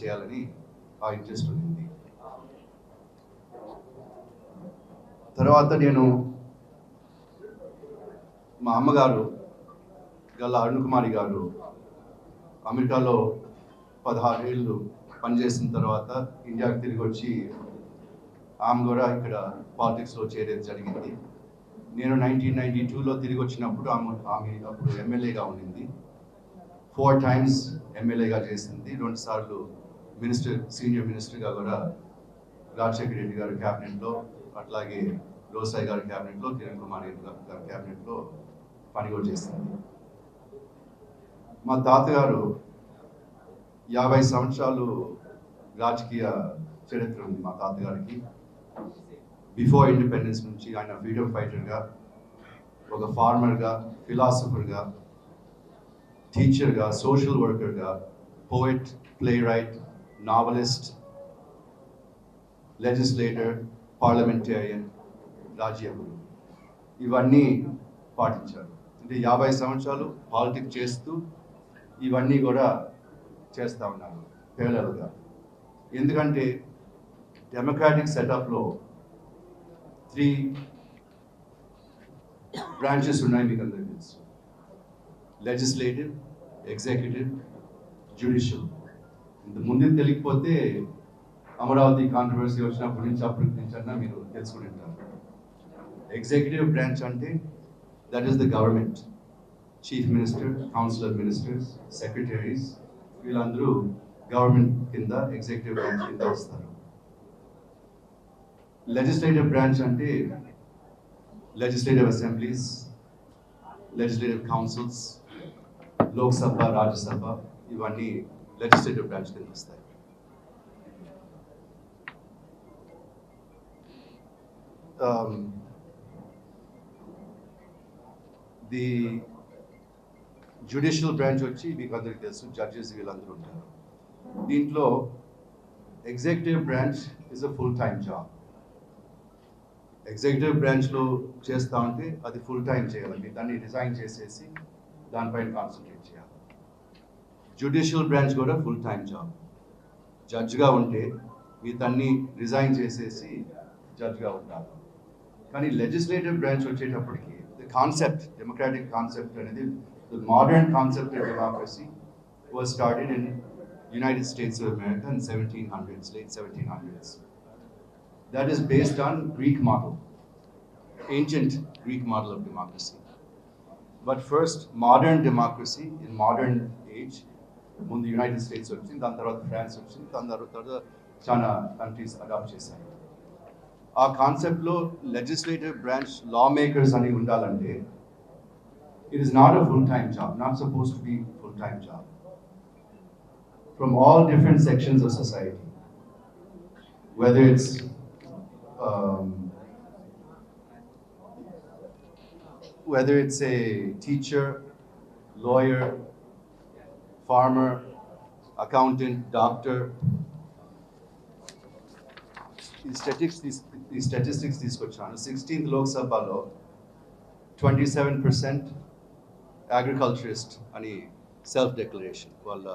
చేయాలని ఆ ఇంట్రెస్ట్ ఉంది తర్వాత నేను మా అమ్మగారు గల్ల అరుణ్ కుమారి గారు అమెరికాలో పదహారు ఏళ్ళు పనిచేసిన తర్వాత ఇండియాకి తిరిగి వచ్చి ఆమె కూడా ఇక్కడ పాలిటిక్స్లో చేరేది జరిగింది. నేను నైన్టీన్ నైన్టీ టూలో తిరిగి వచ్చినప్పుడు ఆమె ఆమె అప్పుడు ఎమ్మెల్యేగా ఉండింది ఫోర్ టైమ్స్ ఎమ్మెల్యేగా చేసింది. రెండుసార్లు మినిస్టర్ సీనియర్ మినిస్టర్గా కూడా రాజశేఖర రెడ్డి గారి క్యాబినెట్లో అట్లాగే లోసాయి గారి క్యాబినెట్లో కిరణ్ కుమార్ రెడ్డి గారి గారి క్యాబినెట్లో పని కూడా చేసింది మా తాతగారు యాభై సంవత్సరాలు రాజకీయ చరిత్ర ఉంది మా తాతగారికి. బిఫోర్ ఇండిపెండెన్స్ నుంచి ఆయన ఫ్రీడమ్ ఫైటర్గా ఒక ఫార్మర్గా ఫిలాసఫర్గా టీచర్గా social వర్కర్గా poet playwright novelist legislator parliamentarian రాజ్యగురు ఇవన్నీ పాటించారు. అంటే యాభై సంవత్సరాలు పాలిటిక్స్ చేస్తూ ఇవన్నీ కూడా చేస్తూ ఉన్నారు పేలలుగా ఎందుకంటే డెమోక్రాటిక్ సెటప్లో త్రీ బ్రాంచెస్ ఉన్నాయి మీకు అందరికీ తెలుసు. లెజిస్లేటివ్ ఎగ్జిక్యూటివ్ జ్యుడిషియల్ ముందు తెలియకపోతే అమరావతి కాంట్రవర్సీ వచ్చినప్పటి నుంచి అప్పటి నుంచి అన్నా మీరు తెలుసుకుని ఉంటారు. ఎగ్జిక్యూటివ్ బ్రాంచ్ అంటే that is the government chief minister councillor ministers secretaries వీళ్ళందరూ గవర్నమెంట్ కింద ఎగ్జిక్యూటివ్ బ్రాంచ్ కింద వస్తారు. లెజిస్లేటివ్ బ్రాంచ్ అంటే legislative assemblies legislative councils Lok Sabha Rajya Sabha ఇవన్నీ లెజిస్లేటివ్ బ్రాంచ్ కింద వస్తాయి um, ది జ్యుడిషియల్ బ్రాంచ్ వచ్చి మీకు అందరికీ తెలుసు జడ్జెస్ వీళ్ళందరూ ఉంటారు దీంట్లో executive branch is a full time job executive బ్రాంచ్లో చేస్తా ఉంటే అది ఫుల్ టైం చేయాలి దాన్ని రిజైన్ చేసేసి దానిపైన కాన్సన్ట్రేట్ చేయాలి జ్యుడిషియల్ బ్రాంచ్ కూడా ఫుల్ టైం జాబ్ జడ్జ్గా ఉంటే మీతన్ని రిజైన్ చేసేసి జడ్జ్గా ఉండాలి కానీ లెజిస్లేటివ్ బ్రాంచ్ వచ్చేటప్పటికి ద కాన్సెప్ట్ డెమోక్రాటిక్ కాన్సెప్ట్ అనేది the modern concept of democracy was started in United States of America in seventeen hundreds late seventeen hundreds that is based on Greek model, ancient Greek model of democracy. But first, modern democracy in modern age, ముందు United states వచ్చింది దాని తర్వాత France వచ్చింది దాని తర్వాత చాలా countries adapt చేశాయి ఆ కాన్సెప్ట్లో లెజిస్లేటివ్ బ్రాంచ్ లా మేకర్స్ అని ఉండాలంటే it is not a full time job not suppose to be full time job from all different sections of society whether it's um, whether it's a teacher, lawyer, farmer, accountant, doctor. ఈ statics తీస్ ఈ statistics తీసుకొచ్చాను sixteenth లోక్సభలో twenty seven percent agriculturist అని self declaration వాళ్ళ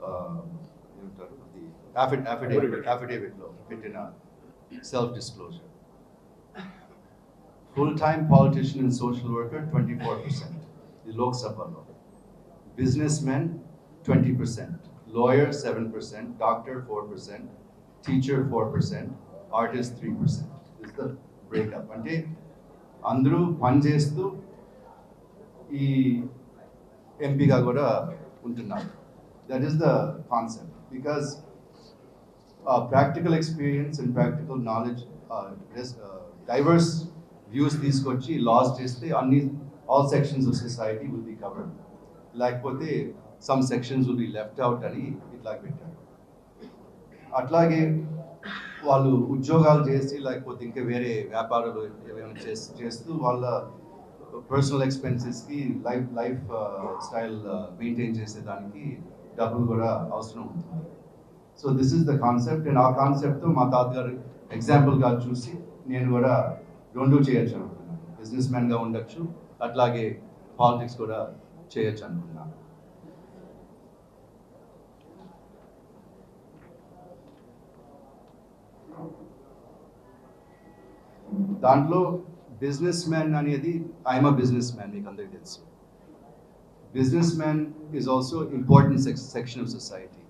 ఆ, ఏమంటారు అది అఫిడ్ అఫిడేవిట్ అఫిడేవిట్లో పెట్టిన self disclosure full time politician and social worker twenty four percent ఇది లోక్సభలో business men twenty percent lawyer seven percent doctor four percent teacher four percent artist three percent is the breakup అంటే అందరూ పనిచేస్తూ ఈ ఎంపీగా కూడా ఉంటున్నారు that is the concept because practical experience and practical knowledge diverse views తీసుకొచ్చి loss చేస్తే అన్ని all sections of society will be covered లేకపోతే సమ్ సెక్షన్స్ ఉంది లెఫ్ట్ అవుట్ అని ఇట్లా పెట్టారు. అట్లాగే వాళ్ళు ఉద్యోగాలు చేసి లేకపోతే ఇంకా వేరే వ్యాపారాలు ఏమైనా చేసి చేస్తూ వాళ్ళ పర్సనల్ ఎక్స్పెన్సెస్కి లైఫ్ లైఫ్ స్టైల్ మెయింటైన్ చేసేదానికి డబ్బులు కూడా అవసరం ఉంటుంది. So this is the concept and ఆ కాన్సెప్ట్తో మా తాతగారు ఎగ్జాంపుల్గా చూసి నేను కూడా రెండు చేయొచ్చు అనుకుంటున్నాను బిజినెస్ మ్యాన్గా ఉండొచ్చు అట్లాగే పాలిటిక్స్ కూడా చేయొచ్చు అనుకుంటున్నాను దాంట్లో బిజినెస్ మ్యాన్ అనేది ఐఎమ్ అ బిజినెస్ మ్యాన్ మీకు అందరికీ తెలుసు. Businessman is also important section of society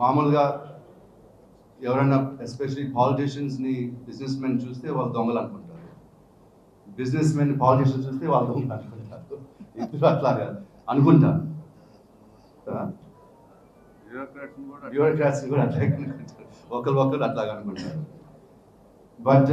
మామూలుగా ఎవరైనా ఎస్పెషలీ పాలిటీషియన్స్ని బిజినెస్ మ్యాన్ చూస్తే వాళ్ళు దొంగలు అనుకుంటారు. బిజినెస్ మ్యాన్ పాలిటీషియన్స్ చూస్తే వాళ్ళు దొంగలు అనుకుంటారు. బ్యూరోక్రాట్స్ కూడా బ్యూరోక్రాట్స్ కూడా అట్లాగే అనుకుంటారు. ఒకరు ఒకరు అట్లాగా అనుకుంటారు. బట్